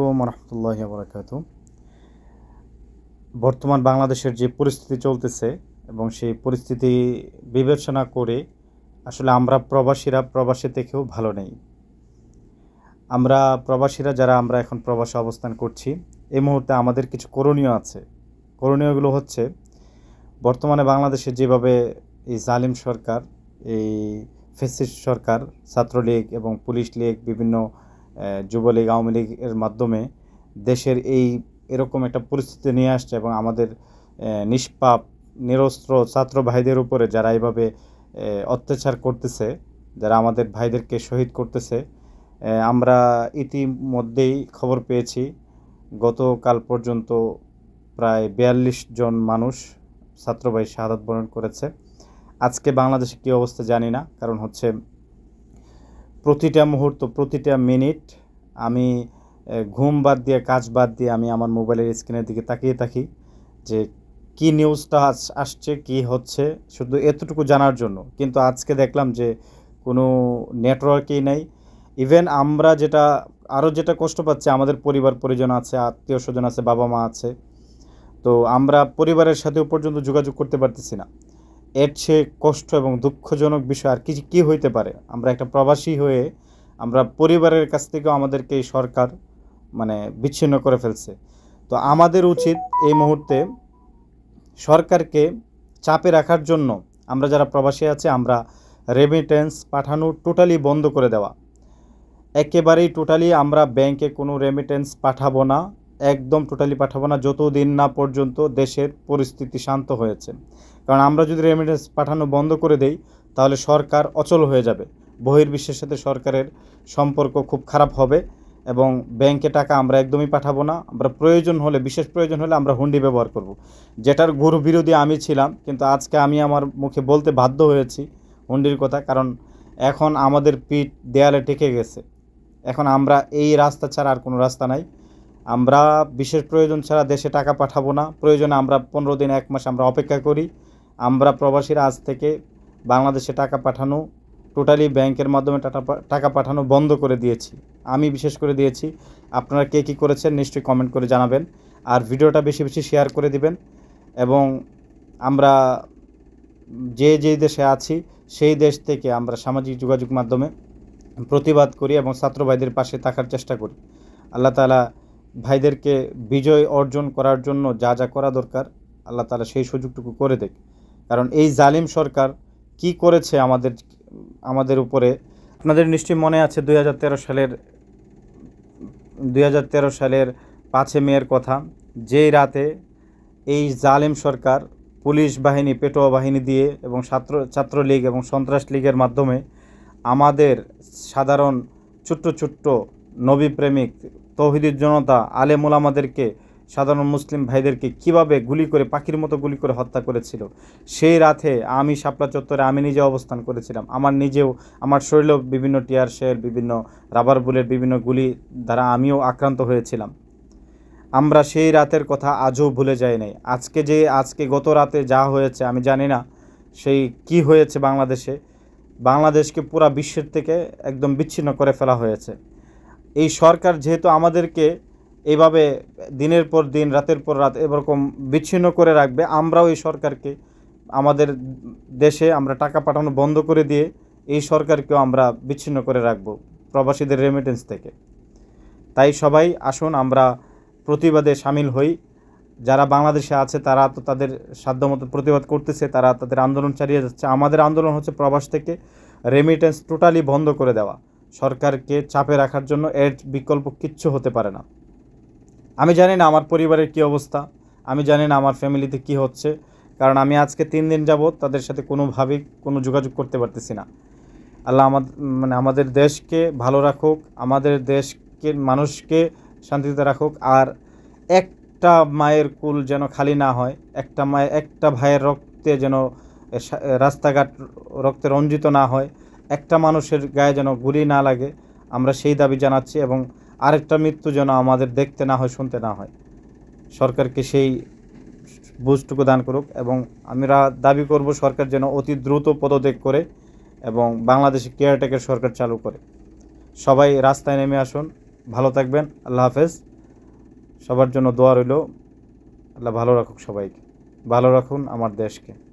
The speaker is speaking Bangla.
আলাইকুম রহমতুল্লাহ বরাকাতু বর্তমান বাংলাদেশের যে পরিস্থিতি চলতেছে এবং সেই পরিস্থিতি বিবেচনা করে আসলে আমরা প্রবাসীরা প্রবাসী থেকেও ভালো নেই। আমরা প্রবাসীরা যারা আমরা এখন প্রবাসে অবস্থান করছি, এই মুহূর্তে আমাদের কিছু করণীয় আছে। করণীয়গুলো হচ্ছে, বর্তমানে বাংলাদেশে যেভাবে এই জালিম সরকার, এই ফেসিস্ট সরকার, ছাত্রলীগ এবং পুলিশ লীগ, বিভিন্ন যুবলীগ, আওয়ামী লীগের মাধ্যমে দেশের এই এরকম একটা পরিস্থিতি নিয়ে আসছে এবং আমাদের নিষ্পাপ, নিরস্ত্র ছাত্র ভাইদের উপরে যারা এইভাবে অত্যাচার করতেছে, যারা আমাদের ভাইদেরকে শহীদ করতেছে আমরা ইতিমধ্যেই খবর পেয়েছি, গতকাল পর্যন্ত প্রায় বিয়াল্লিশ জন মানুষ ছাত্র ভাই শাহাদাত বরণ করেছে। আজকে বাংলাদেশে কী অবস্থা জানি না, কারণ হচ্ছে প্রতিটা মুহূর্ত, প্রতিটা মিনিট আমি ঘুম বাদ দিয়ে, কাজ বাদ দিয়ে আমি আমার মোবাইলের স্ক্রিনের দিকে তাকিয়ে থাকি যে কি নিউজটা আস- আসছে, কি হচ্ছে, শুধু এতটুকু জানার জন্য। কিন্তু আজকে দেখলাম যে কোনো নেটওয়ার্কই নেই। ইভেন আমরা যেটা আরও যেটা কষ্ট পাচ্ছি, আমাদের পরিবার পরিজন আছে আত্মীয় স্বজন আছে বাবা মা আছে। তো আমরা পরিবারের সাথেও পর্যন্ত যোগাযোগ করতে পারতেছি না। এর চেয়ে কষ্ট এবং দুঃখজনক বিষয় আর কি, কী হইতে পারে? আমরা একটা প্রবাসী হয়ে আমরা পরিবারের কাছ থেকেও আমাদেরকে এই সরকার মানে বিচ্ছিন্ন করে ফেলছে। তো আমাদের উচিত এই মুহূর্তে সরকারকে চাপে রাখার জন্য আমরা যারা প্রবাসী আছে, আমরা রেমিটেন্স পাঠানো টোটালি বন্ধ করে দেওয়া। একেবারেই টোটালি আমরা ব্যাংকে কোনো রেমিটেন্স পাঠাবো না, একদম টোটালি পাঠাবো না, যতদিন না পর্যন্ত দেশের পরিস্থিতি শান্ত হয়েছে। কারণ আমরা যদি রেমিটেন্স পাঠানো বন্ধ করে দেই, তাহলে সরকার অচল হয়ে যাবে। বহির্বিশ্বের সাথে সরকারের সম্পর্ক খুব খারাপ হবে এবং ব্যাংকে টাকা আমরা একদমই পাঠাবো না। আমরা প্রয়োজন হলে, বিশেষ প্রয়োজন হলে আমরা হুন্ডি ব্যবহার করব। যেটার গুরু বিরোধী আমি ছিলাম, কিন্তু আজকে আমি আমার মুখে বলতে বাধ্য হয়েছি হুন্ডির কথা, কারণ এখন আমাদের পিঠ দেয়ালে টেকে গেছে। এখন আমরা এই রাস্তা ছাড়া আর কোনো রাস্তা নাই। আমরা বিশেষ প্রয়োজন ছাড়া দেশে টাকা পাঠাবো না। প্রয়োজনে আমরা পনেরো দিন, এক মাস আমরা অপেক্ষা করি। আমরা প্রবাসীরা আজ থেকে বাংলাদেশে টাকা পাঠানো টোটালি ব্যাংকের মাধ্যমে টাকা টাকা পাঠানো বন্ধ করে দিয়েছি। আমি বিশেষ করে দিয়েছি, আপনারা কে কী করেছেন নিশ্চয়ই কমেন্ট করে জানাবেন। আর ভিডিওটা বেশি বেশি শেয়ার করে দিবেন এবং আমরা যে যে দেশে আছি, সেই দেশ থেকে আমরা সামাজিক যোগাযোগ মাধ্যমে প্রতিবাদ করি এবং ছাত্র ভাইদের পাশে থাকার চেষ্টা করি। আল্লাহ তালা ভাইদেরকে বিজয় অর্জন করার জন্য যা যা করা দরকার, আল্লাহ তালা সেই সুযোগটুকু করে দেখ। কারণ এই জালিম সরকার কি করেছে আমাদের আমাদের উপরে। আপনাদের নিশ্চয়ই মনে আছে দুই হাজার তেরো সালের, দুই হাজার তেরো সালের পাঁচে মেয়ের কথা। যেই রাতে এই জালেম সরকার পুলিশ বাহিনী, পেটোয়া বাহিনী দিয়ে এবং ছাত্র, ছাত্রলীগ এবং সন্ত্রাস লীগের মাধ্যমে আমাদের সাধারণ ছোট্ট ছোট্ট নবী প্রেমিক তৌহিদের জনতা আলেম ওলামাদেরকে সাধারণ মুসলিম ভাইদেরকে কীভাবে গুলি করে, পাখির মতো গুলি করে হত্যা করেছিল? সেই রাতে আমি শাপলা চত্বরে আমি নিজে অবস্থান করেছিলাম। আমার নিজেও, আমার শরীরেও বিভিন্ন টিয়ার শেল, বিভিন্ন রাবার বুলেট, বিভিন্ন গুলি দ্বারা আমিও আক্রান্ত হয়েছিলাম। আমরা সেই রাতের কথা আজও ভুলে যাই নাই। আজকে যে, আজকে গত রাতে যা হয়েছে, আমি জানি না সেই কি হয়েছে বাংলাদেশে। বাংলাদেশকে পুরা বিশ্বের থেকে একদম বিচ্ছিন্ন করে ফেলা হয়েছে। এই সরকার যেহেতু আমাদেরকে এইভাবে দিনের পর দিন, রাতের পর রাত এরকম বিচ্ছিন্ন করে রাখবে। আমরাও এই সরকারকে, আমাদের দেশে আমরা টাকা পাঠানো বন্ধ করে দিয়ে এই সরকারকেও আমরা বিচ্ছিন্ন করে রাখব প্রবাসীদের রেমিটেন্স থেকে। তাই সবাই আসুন, আমরা প্রতিবাদে সামিল হই। যারা বাংলাদেশে আছে, তারা তো তাদের সাধ্যমতো প্রতিবাদ করতেছে, তারা তাদের আন্দোলন চালিয়ে যাচ্ছে। আমাদের আন্দোলন হচ্ছে প্রবাস থেকে রেমিটেন্স টোটালি বন্ধ করে দেওয়া। সরকারকে চাপে রাখার জন্য এর বিকল্প কিচ্ছু হতে পারে না। আমি জানি না আমার পরিবারের কী অবস্থা, আমি জানি না আমার ফ্যামিলিতে কি হচ্ছে, কারণ আমি আজকে তিন দিন যাবৎ তাদের সাথে কোনোভাবেই কোনো যোগাযোগ করতে পারতেছি না। আল্লাহ আমাদের মানে আমাদের দেশকে ভালো রাখুক, আমাদের দেশকে, মানুষকে শান্তিতে রাখুক, আর একটা মায়ের কুল যেন খালি না হয়, একটা মায়ের একটা ভাইয়ের রক্তে যেন রাস্তাঘাট রক্তে রঞ্জিত না হয়, একটা মানুষের গায়ে যেন গুলি না লাগে, আমরা সেই দাবি জানাচ্ছি এবং আরেকটা মৃত্যু যেন আমাদের দেখতে না হয়, শুনতে না হয়। সরকারকে সেই বুঝটুকু দান করুক এবং আমরা দাবি করব সরকার যেন অতি দ্রুত পদত্যাগ করে এবং বাংলাদেশে কেয়ারটেকার সরকার চালু করে। সবাই রাস্তায় নেমে আসুন। ভালো থাকবেন। আল্লাহ হাফেজ। সবার জন্য দোয়া রইল। আল্লাহ ভালো রাখুক সবাইকে। ভালো রাখুন আমার দেশকে।